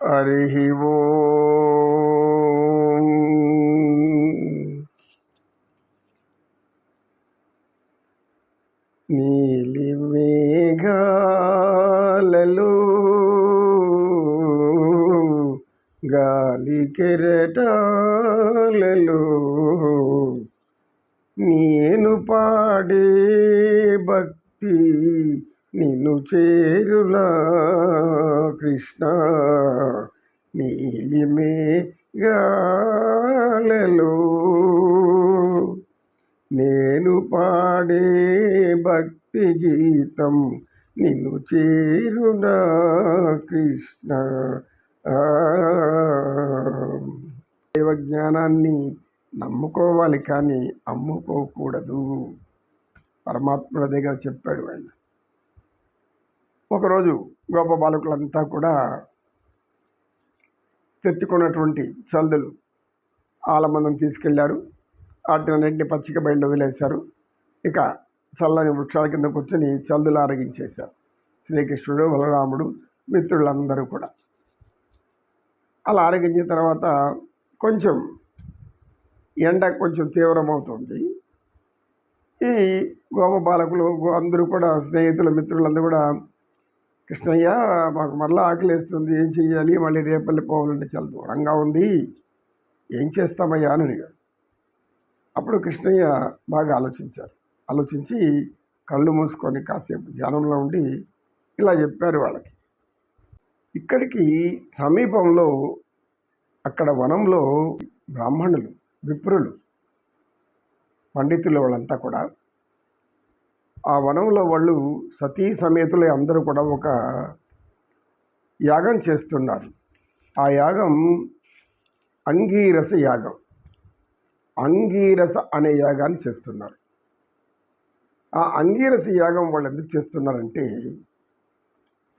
హరి ఓం నీలి మేఘాలలో గాలి కెరటాలలో నేను పాడే భక్తి నిన్ను చేరులా కృష్ణ. నీలి మేఘాలలో నేను పాడే భక్తి గీతం నిన్ను చేరునా కృష్ణ. ఆ. దైవ జ్ఞానాన్ని నమ్ముకోవాలి కానీ అమ్ముకోకూడదు. పరమాత్ముడి దగ్గర చెప్పాడు ఆయన. ఒకరోజు గోప బాలకులంతా కూడా తెచ్చుకున్నటువంటి చల్దులు ఆలమందం తీసుకెళ్ళారు వాటినన్నింటినీ పచ్చిక బయలు వదిలేశారు. ఇక చల్లని వృక్షాల కింద కూర్చొని చల్దులు ఆరగించేశారు. శ్రీకృష్ణుడు బలరాముడు మిత్రులందరూ కూడా. అలా ఆరగించిన తర్వాత కొంచెం ఎండ కొంచెం తీవ్రమవుతుంది. ఈ గోప బాలకులు అందరూ కూడా స్నేహితులు మిత్రులందరూ కూడా కృష్ణయ్య మాకు మరలా ఆకలి వేస్తుంది ఏం చెయ్యాలి? మళ్ళీ రేపల్లి పోవాలంటే చాలా దూరంగా ఉంది. ఏం చేస్తామయ్యా? అని అడిగాడు. అప్పుడు కృష్ణయ్య బాగా ఆలోచించారు. ఆలోచించి కళ్ళు మూసుకొని కాసేపు ధ్యానంలో ఉండి ఇలా చెప్పారు వాళ్ళకి. ఇక్కడికి సమీపంలో అక్కడ వనంలో బ్రాహ్మణులు విప్రులు పండితులు వాళ్ళంతా కూడా ఆ వనంలో వాళ్ళు సతీ సమేతులు అందరూ కూడా ఒక యాగం చేస్తున్నారు. ఆ యాగం అంగీరస యాగం. అంగీరస అనే యాగాన్ని చేస్తున్నారు. ఆ అంగీరస యాగం వాళ్ళు ఎందుకు చేస్తున్నారంటే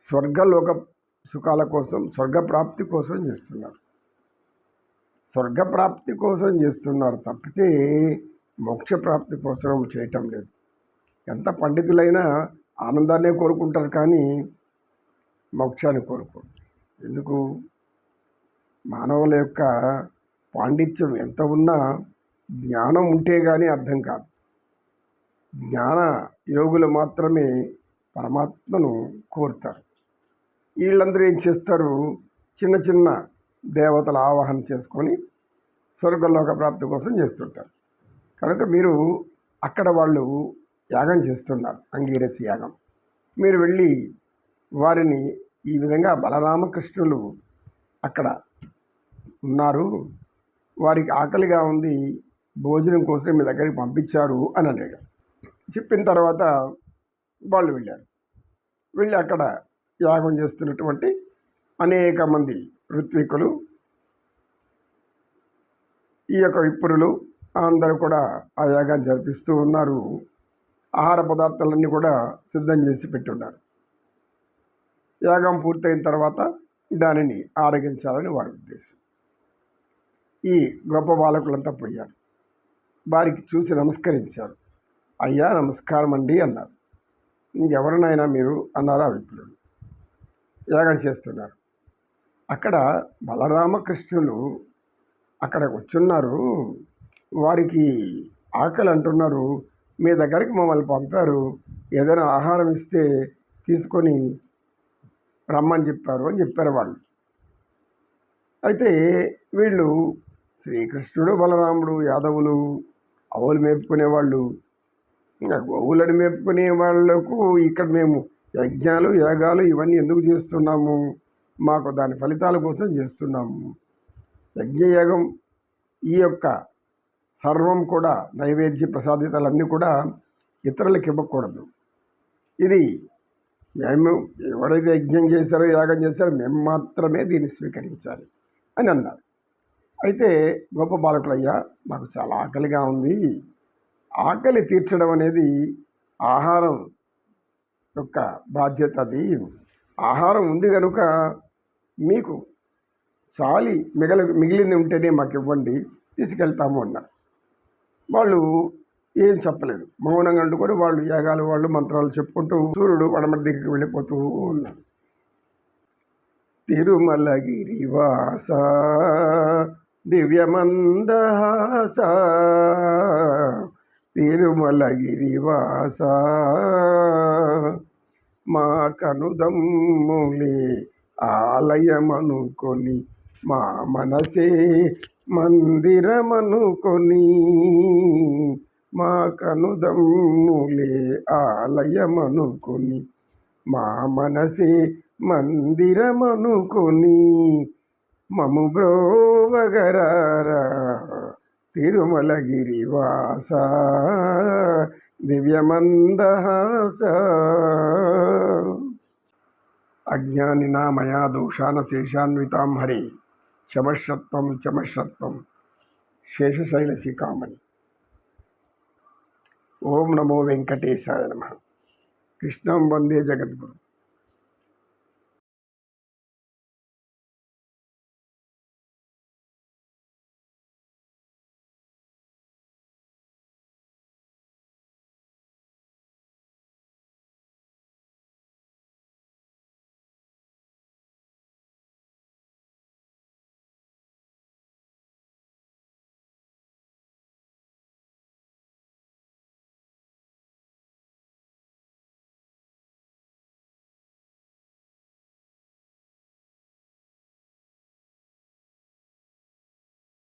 స్వర్గలోక సుఖాల కోసం స్వర్గప్రాప్తి కోసం చేస్తున్నారు. స్వర్గప్రాప్తి కోసం చేస్తున్నారు తప్పితే మోక్షప్రాప్తి కోసం చేయటం లేదు. ఎంత పండితులైనా ఆనందాన్నే కోరుకుంటారు కానీ మోక్షాన్ని కోరుకోరు. ఎందుకు? మానవుల యొక్క పాండిత్యం ఎంత ఉన్నా జ్ఞానం ఉంటే కానీ అర్థం కాదు. జ్ఞాన యోగులు మాత్రమే పరమాత్మను కోరుతారు. వీళ్ళందరూ ఏం చేస్తారు? చిన్న చిన్న దేవతల ఆవాహన చేసుకొని స్వర్గలోక ప్రాప్తి కోసం చేస్తుంటారు. కనుక మీరు అక్కడ వాళ్ళు యాగం చేస్తున్నారు అంగీరసి యాగం. మీరు వెళ్ళి వారిని ఈ విధంగా బలరామకృష్ణులు అక్కడ ఉన్నారు. వారికి ఆకలిగా ఉంది. భోజనం కోసం మీ దగ్గరికి పంపించారు అని అడిగాడు చెప్పిన తర్వాత వాళ్ళు వెళ్ళారు. వెళ్ళి అక్కడ యాగం చేస్తున్నటువంటి అనేక మంది ఋత్వికులు ఈ యొక్క విప్రులు అందరూ కూడా ఆ యాగాన్ని జరిపిస్తూ ఉన్నారు. ఆహార పదార్థాలన్నీ కూడా సిద్ధం చేసి పెట్టున్నారు. యాగం పూర్తయిన తర్వాత దానిని ఆరగించాలని వారి ఉద్దేశం. ఈ గొప్ప బాలకులంతా పోయారు. వారికి చూసి నమస్కరించారు. అయ్యా నమస్కారం అండి అన్నారు. ఇంకెవరినైనా మీరు అన్నారు ఆ విప్రులు యాగం చేస్తున్నారు. అక్కడ బలరామకృష్ణులు అక్కడ వచ్చున్నారు వారికి ఆకలి అంటున్నారు. మీ దగ్గరికి మమ్మల్ని పంపారు. ఏదైనా ఆహారం ఇస్తే తీసుకొని రమ్మని చెప్పారు అని చెప్పారు వాళ్ళు. అయితే వీళ్ళు శ్రీకృష్ణుడు బలరాముడు యాదవులు ఆవులు మేపుకునే వాళ్ళు ఇంకా గోవులను మేపుకునే వాళ్ళకు ఇక్కడ మేము యజ్ఞాలు యాగాలు ఇవన్నీ ఎందుకు చేస్తున్నాము? మాకు దాని ఫలితాల కోసం చేస్తున్నాము. యజ్ఞయాగం ఈ యొక్క సర్వం కూడా నైవేద్య ప్రసాదితాలన్నీ కూడా ఇతరులకు ఇవ్వకూడదు. ఇది మేము ఎవరైతే యజ్ఞం చేశారో యాగం చేశారో మేము మాత్రమే దీన్ని స్వీకరించాలి అని అన్నారు. అయితే గొప్ప బాలకులయ్యా మాకు చాలా ఆకలిగా ఉంది. ఆకలి తీర్చడం అనేది ఆహారం యొక్క బాధ్యత అది. ఆహారం ఉంది కనుక మీకు చాలి మిగల మిగిలింది ఉంటేనే మాకు ఇవ్వండి తీసుకెళ్తాము అన్నారు. వాళ్ళు ఏం చెప్పలేదు. మౌనంగా అంటుకొని వాళ్ళు యాగాలు వాళ్ళు మంత్రాలు చెప్పుకుంటూ సూర్యుడు పడమటి దగ్గరికి వెళ్ళిపోతూ ఉన్నారు. తిరుమలగిరివాస దివ్యమందహాస తిరుమలగిరివాస మా కనుదమ్ములే ఆలయమనుకొని మా మనసే మందిరమనుకొని మా కనుదమ్ములే ఆలయమనుకొని మా మనసే మందిరమనుకొని మము బ్రోవగరారా తిరుమలగిరివాస దివ్యమందహాస. అజ్ఞానినా మయా దోషాన శేషాన్వితాం హరి. చమషత్వం చమషత్వం శేషశైలశిఖామణి ఓం నమో వెంకటేశాయ నమ కృష్ణం వందే జగద్గురు